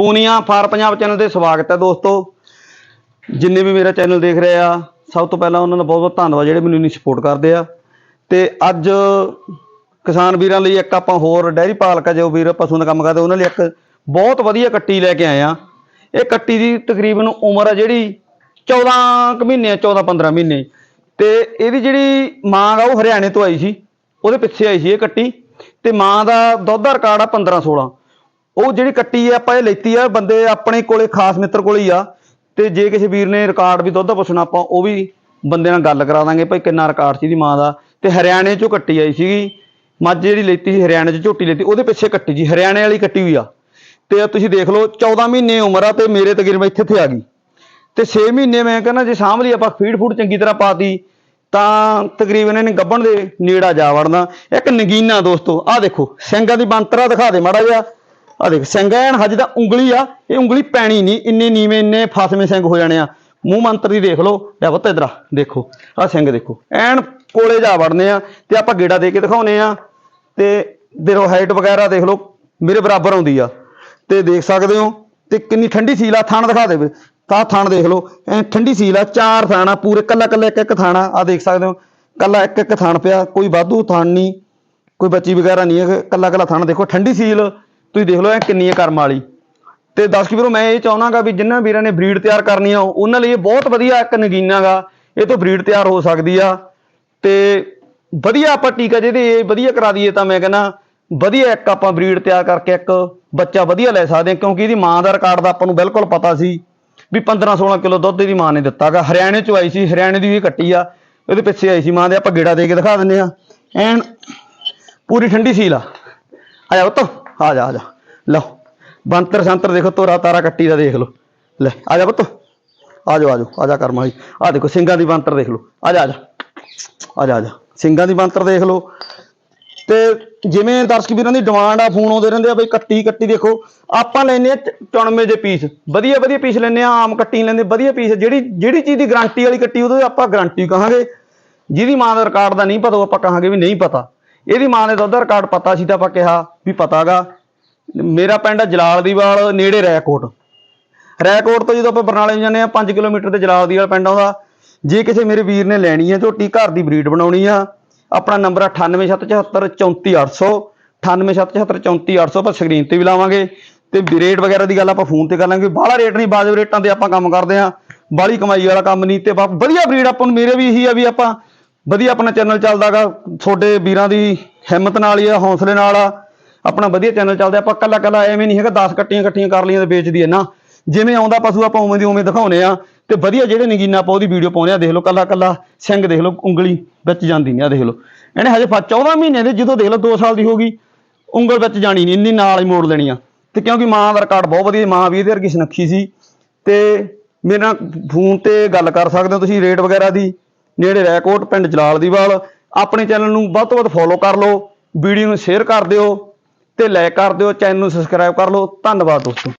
Punia for Punjab channel ਤੇ ਸਵਾਗਤ ਹੈ ਦੋਸਤੋ। ਜਿੰਨੇ ਵੀ ਮੇਰਾ ਚੈਨਲ ਦੇਖ ਰਹੇ ਆ, ਸਭ ਤੋਂ ਪਹਿਲਾਂ ਉਹਨਾਂ ਦਾ ਬਹੁਤ ਬਹੁਤ ਧੰਨਵਾਦ ਜਿਹੜੇ ਮੈਨੂੰ ਇੰਨੀ ਸਪੋਰਟ ਕਰਦੇ ਆ। ਤੇ ਅੱਜ ਕਿਸਾਨ ਵੀਰਾਂ ਲਈ ਇੱਕ ਆਪਾਂ ਹੋਰ ਡੈਰੀ ਪਾਲਕ ਆ, ਜੋ ਵੀਰ ਪਸ਼ੂ ਦਾ ਕੰਮ ਕਰਦੇ, ਉਹਨਾਂ ਲਈ ਇੱਕ ਬਹੁਤ ਵਧੀਆ ਕੱਟੀ ਲੈ ਕੇ ਆਏ ਆ। ਇਹ ਕੱਟੀ ਦੀ ਤਕਰੀਬਨ ਉਮਰ ਆ ਜਿਹੜੀ 14 ਕੁ ਮਹੀਨੇ 14 15 ਮਹੀਨੇ। ਤੇ ਇਹਦੀ ਜਿਹੜੀ ਮਾਂ ਆ, ਉਹ ਹਰਿਆਣੇ ਤੋਂ ਆਈ ਸੀ, ਉਹਦੇ ਪਿੱਛੇ ਆਈ ਸੀ ਇਹ ਕੱਟੀ। ਤੇ ਮਾਂ ਦਾ ਦੁੱਧ ਦਾ ਰਿਕਾਰਡ ਆ 15 16 ਉਹ ਜਿਹੜੀ ਕੱਟੀ ਆ, ਆਪਾਂ ਇਹ ਲੈਤੀ ਆ, ਬੰਦੇ ਆਪਣੇ ਕੋਲੇ, ਖਾਸ ਮਿੱਤਰ ਕੋਲੇ ਹੀ ਆ। ਤੇ ਜੇ ਕਿਸੇ ਵੀਰ ਨੇ ਰਿਕਾਰਡ ਵੀ ਦੁੱਧ ਦਾ ਪੁੱਛਣਾ, ਆਪਾਂ ਉਹ ਵੀ ਬੰਦੇ ਨਾਲ ਗੱਲ ਕਰਾ ਦਾਂਗੇ ਭਾਈ ਕਿੰਨਾ ਰਿਕਾਰਡ ਸੀ ਦੀ ਮਾਂ ਦਾ। ਤੇ ਹਰਿਆਣੇ ਚੋਂ ਕੱਟੀ ਆਈ ਸੀਗੀ। ਮੱਝ ਜਿਹੜੀ ਲੈਤੀ ਸੀ, ਹਰਿਆਣੇ ਚ ਝੋਟੀ ਲੈਤੀ, ਉਹਦੇ ਪਿੱਛੇ ਕੱਟੀ ਜੀ, ਹਰਿਆਣੇ ਵਾਲੀ ਕੱਟੀ ਹੋਈ ਆ। ਤੇ ਤੁਸੀਂ ਦੇਖ ਲਓ 14 ਮਹੀਨੇ ਉਮਰ ਆ ਤੇ ਮੇਰੇ ਤਕਰੀਬਨ ਇੱਥੇ ਤੇ ਆ ਗਈ। ਤੇ 6 ਮਹੀਨੇ ਮੈਂ ਕਹਿੰਦਾ, ਜੇ ਸਾਂਭ ਲਈ, ਆਪਾਂ ਫੀਡ ਫੂਡ ਚੰਗੀ ਤਰ੍ਹਾਂ ਪਾਤੀ, ਤਾਂ ਤਕਰੀਬਨ ਇਹਨੇ ਗੱਬਣ ਦੇ ਨੇੜਾ ਜਾ ਵੜਨਾ। ਇੱਕ ਨਗੀਨਾ ਦੋਸਤੋ, ਆਹ ਦੇਖੋ ਸਿੰਘਾਂ ਦੀ ਬੰਤਰਾ ਦਿਖਾ ਦੇ ਮਾੜਾ ਜਿਹਾ। ਆਹ ਦੇਖ ਸਿੰਘ ਐਨ ਹਜੇ ਤਾਂ ਉਂਗਲੀ ਆ, ਇਹ ਉਂਗਲੀ ਪੈਣੀ ਨਹੀਂ, ਇੰਨੇ ਨੀਵੇਂ, ਇੰਨੇ ਫਸਵੇਂ ਸਿੰਘ ਹੋ ਜਾਣੇ ਆ। ਮੂੰਹ ਮੰਤਰ ਦੀ ਦੇਖ ਲਓ ਲੈ ਪੁੱਤ ਇਧਰ ਦੇਖੋ, ਆਹ ਸਿੰਘ ਦੇਖੋ। ਐਨ ਕੋਲੇ ਜਾ ਵੜਨੇ ਆ, ਤੇ ਆਪਾਂ ਗੇੜਾ ਦੇ ਕੇ ਦਿਖਾਉਨੇ ਆ, ਤੇ ਦੇਖੋ ਹਾਈਟ ਵਗੈਰਾ ਦੇਖ ਲਓ, ਮੇਰੇ ਬਰਾਬਰ ਆਉਂਦੀ ਆ। ਤੇ ਦੇਖ ਸਕਦੇ ਹੋ, ਤੇ ਕਿੰਨੀ ਠੰਡੀ ਸੀਲ ਆ, ਥਾਣ ਦਿਖਾ ਦੇ ਤਾਂ ਥਾਣ ਦੇਖ ਲਓ ਐ ਠੰਡੀ ਸੀਲ ਆ, ਚਾਰ ਥਾਣਾ ਪੂਰੇ ਕੱਲਾ ਕੱਲਾ ਇੱਕ ਇੱਕ ਥਾਣਾ ਆ ਦੇਖ ਸਕਦੇ ਹੋ, ਕੱਲਾ ਇੱਕ ਇੱਕ ਥਾਣ ਪਿਆ, ਕੋਈ ਵਾਧੂ ਥਾਣ ਨਹੀਂ, ਕੋਈ ਬੱਚੀ ਵਗੈਰਾ ਨਹੀਂ ਹੈ ਕੱਲਾ ਕੱਲਾ ਥਣ ਦੇਖੋ, ਠੰਡੀ ਸੀਲ ਤੁਸੀਂ ਦੇਖ ਲਓ ਇਹ ਕਿੰਨੀ ਹੈ ਕਰਮ ਵਾਲੀ। ਤੇ ਦਰਸ਼ਕ ਵੀਰੋ, ਮੈਂ ਇਹ ਚਾਹਣਾਗਾ ਵੀ ਜਿਨ੍ਹਾਂ ਵੀਰਾਂ ਨੇ ਬਰੀਡ ਤਿਆਰ ਕਰਨੀ ਆ, ਉਹਨਾਂ ਲਈ ਇਹ ਬਹੁਤ ਵਧੀਆ ਇੱਕ ਨਗੀਨਾ ਗਾ ਇਹ ਤੋਂ ਬਰੀਡ ਤਿਆਰ ਹੋ ਸਕਦੀ ਆ। ਤੇ ਵਧੀਆ ਆਪਾਂ ਟੀਕਾ ਜਿਹਦੇ ਇਹ ਵਧੀਆ ਕਰਾ ਦਈਏ ਤਾਂ ਮੈਂ ਕਹਿੰਦਾ, ਵਧੀਆ ਇੱਕ ਆਪਾਂ ਬਰੀਡ ਤਿਆਰ ਕਰਕੇ ਇੱਕ ਬੱਚਾ ਵਧੀਆ ਲੈ ਸਕਦੇ ਹਾਂ ਕਿਉਂਕਿ ਇਹਦੀ ਮਾਂ ਦਾ ਰਿਕਾਰਡ ਦਾ ਆਪਾਂ ਨੂੰ ਬਿਲਕੁਲ ਪਤਾ ਸੀ ਵੀ 15 16 ਕਿਲੋ ਦੁੱਧ ਇਹਦੀ ਮਾਂ ਨੇ ਦਿੱਤਾਗਾ। ਹਰਿਆਣੇ ਚੋਂ ਆਈ ਸੀ, ਹਰਿਆਣੇ ਦੀ ਵੀ ਕੱਟੀ ਆ। ਇਹਦੇ ਪਿੱਛੇ ਆਈ ਸੀ ਮਾਂ ਦੇ, ਆਪਾਂ ਗੇੜਾ ਦੇ ਕੇ ਦਿਖਾ ਦਿੰਦੇ ਆ। ਐਨ, ਪੂਰੀ ਠੰਡੀ ਸੀਲ ਆ। ਆ ਜਾ ਪੁੱਤ। ਆ ਜਾ ਆ ਜਾ। ਲਓ ਬੰਤਰ ਸੰਤਰ ਦੇਖੋ, ਤੋਰਾ ਤਾਰਾ ਕੱਟੀ ਦਾ ਦੇਖ ਲਓ। ਲੈ, ਆ ਜਾ ਪੁੱਤ। ਆ ਜਾ ਆ ਜਾ ਆ ਜਾ ਕਰਮਾ ਜੀ। ਆ ਦੇਖੋ, ਸਿੰਘਾਂ ਦੀ ਬੰਤਰ ਦੇਖ ਲਓ। ਆ ਜਾ ਆ ਜਾ। ਆ ਜਾ ਆ ਜਾ। ਸਿੰਘਾਂ ਦੀ ਬੰਤਰ ਦੇਖ ਲਓ। ਤੇ ਜਿਵੇਂ ਦਰਸ਼ਕ ਵੀਰਾਂ ਦੀ ਡਿਮਾਂਡ ਆ, ਫੋਨ ਆਉਂਦੇ ਰਹਿੰਦੇ ਆ, ਬਈ ਕੱਟੀ ਕੱਟੀ ਦੇਖੋ। ਆਪਾਂ ਲੈਨੇ ਆ 94 ਦੇ ਪੀਸ ਵਧੀਆ ਵਧੀਆ ਪੀਸ ਲੈਨੇ ਆ, ਆਮ ਕੱਟੀ ਲੈਂਦੇ, ਵਧੀਆ ਪੀਸ ਜਿਹੜੀ ਜਿਹੜੀ ਚੀਜ਼ ਦੀ ਗਾਰੰਟੀ ਵਾਲੀ ਕੱਟੀ, ਉਹਦੇ ਆਪਾਂ ਗਾਰੰਟੀ ਕਹਾਂਗੇ। ਜਿਹਦੀ ਮਾਂ ਦਾ ਰਿਕਾਰਡ ਦਾ ਨਹੀਂ ਪਤਾ, ਉਹ ਆਪਾਂ ਕਹਾਂਗੇ ਵੀ ਨਹੀਂ ਪਤਾ। ਇਹਦੀ ਮਾਂ ਦੇ ਦੁੱਧ ਦਾ ਰਿਕਾਰਡ ਪਤਾ ਸੀ ਤਾਂ ਆਪਾਂ ਕਿਹਾ ਵੀ ਪਤਾਗਾ। ਮੇਰਾ ਪਿੰਡ ਆ ਜਲਾਲਦੀਵਾਲ ਨੇੜੇ ਰੈਕੋਟ। ਰੈਕੋਟ ਤੋਂ ਜਦੋਂ ਆਪਾਂ ਬਰਨਾਲੇ ਨੂੰ ਜਾਂਦੇ ਆ 5 ਕਿਲੋਮੀਟਰ ਤੇ ਜਲਾਲਦੀਵਾਲ ਪਿੰਡ ਆਉਂਦਾ। ਜੇ ਕਿਸੇ ਮੇਰੇ ਵੀਰ ਨੇ ਲੈਣੀ ਹੈ ਝੋਟੀ, ਘਰ ਦੀ ਬਰੀਡ ਬਣਾਉਣੀ ਆ, ਆਪਣਾ ਨੰਬਰ 9877434800 9877434800 ਆਪਾਂ ਸਕਰੀਨ ਤੇ ਵੀ ਲਾਵਾਂਗੇ। ਤੇ ਰੇਟ ਵਗੈਰਾ ਦੀ ਗੱਲ ਆਪਾਂ ਫੋਨ ਤੇ ਕਰ ਲਾਂਗੇ। ਬਾਹਲਾ ਰੇਟ ਨਹੀਂ ਬਾਜਬ ਰੇਟਾਂ ਤੇ ਆਪਾਂ ਕੰਮ ਕਰਦੇ ਆ ਬਾਹਲੀ ਕਮਾਈ ਵਾਲਾ ਕੰਮ ਨਹੀਂ ਤੇ ਬਾ- ਵਧੀਆ ਬਰੀਡ ਆਪਾਂ ਨੂੰ, ਮੇਰੇ ਵੀ ਇਹੀ ਆ ਵੀ ਆਪਾਂ ਵਧੀਆ ਆਪਣਾ ਚੈਨਲ ਚੱਲਦਾਗਾ, ਤੁਹਾਡੇ ਵੀਰਾਂ ਦੀ ਹਿੰਮਤ ਨਾਲ ਹੀ ਆ, ਹੌਸਲੇ ਨਾਲ ਆ। ਆਪਣਾ ਵਧੀਆ ਚੈਨਲ ਚੱਲਦਾ, ਆਪਾਂ ਕੱਲਾ ਕੱਲਾ ਐਵੇਂ ਨਹੀਂ ਹੈਗਾ 10 ਕੱਟੀਆਂ ਇਕੱਠੀਆਂ ਕਰ ਲਈਆਂ ਤੇ ਵੇਚਦੀ ਐ ਨਾ। ਜਿਵੇਂ ਆਉਂਦਾ ਪਸ਼ੂ, ਆਪਾਂ ਉਵੇਂ ਦੀ ਉਵੇਂ ਦਿਖਾਉਨੇ ਆ। ਤੇ ਵਧੀਆ ਜਿਹੜੇ ਨਗੀਨਾ ਆਪਾਂ ਉਹਦੀ ਵੀਡੀਓ ਪਾਉਂਦੇ ਆ, ਦੇਖ ਲਓ ਕੱਲਾ ਕੱਲਾ ਸਿੰਘ ਦੇਖ ਲਓ, ਉਂਗਲੀ ਵਿੱਚ ਜਾਂਦੀ ਨਹੀਂ ਆ, ਦੇਖ ਲਓ। ਇਹਨੇ ਹਜੇ 14 ਮਹੀਨੇ ਦੇ, ਜਦੋਂ ਦੇਖ ਲਓ 2 ਸਾਲ ਦੀ ਹੋ ਗਈ, ਉਂਗਲ ਵਿੱਚ ਜਾਣੀ ਨਹੀਂ, ਇੰਨੀ ਨਾਲ ਹੀ ਮੋੜ ਲੈਣੀ ਆ। ਤੇ ਕਿਉਂਕਿ ਮਾਂ ਦਾ ਰਿਕਾਰਡ ਬਹੁਤ ਵਧੀਆ, ਮਾਂ ਵੀ ਇਹਦੇ ਵਰਗੀ ਸੁਨੱਖੀ ਸੀ। ਤੇ ਮੇਰੇ ਨਾਲ ਫੋਨ ਤੇ ਗੱਲ ਕਰ ਸਕਦੇ ਹੋ ਤੁਸੀਂ ਰੇਟ ਵਗੈਰਾ ਦੀ। ਨੇੜੇ ਰੈਕੋਟ ਪਿੰਡ ਜਲਾਲ ਦੀਵਾਲ ਆਪਣੇ ਚੈਨਲ ਨੂੰ ਵੱਧ ਤੋਂ ਵੱਧ ਫੋਲੋ ਕਰ ਲਓ। ਵੀਡੀਓ ਨੂੰ ਸ਼ੇਅਰ ਕਰ ਦਿਓ ਤੇ ਲਾਈਕ ਕਰ ਦਿਓ ਚੈਨਲ ਨੂੰ ਸਬਸਕ੍ਰਾਈਬ ਕਰ ਲਓ। ਧੰਨਵਾਦ ਦੋਸਤੋ।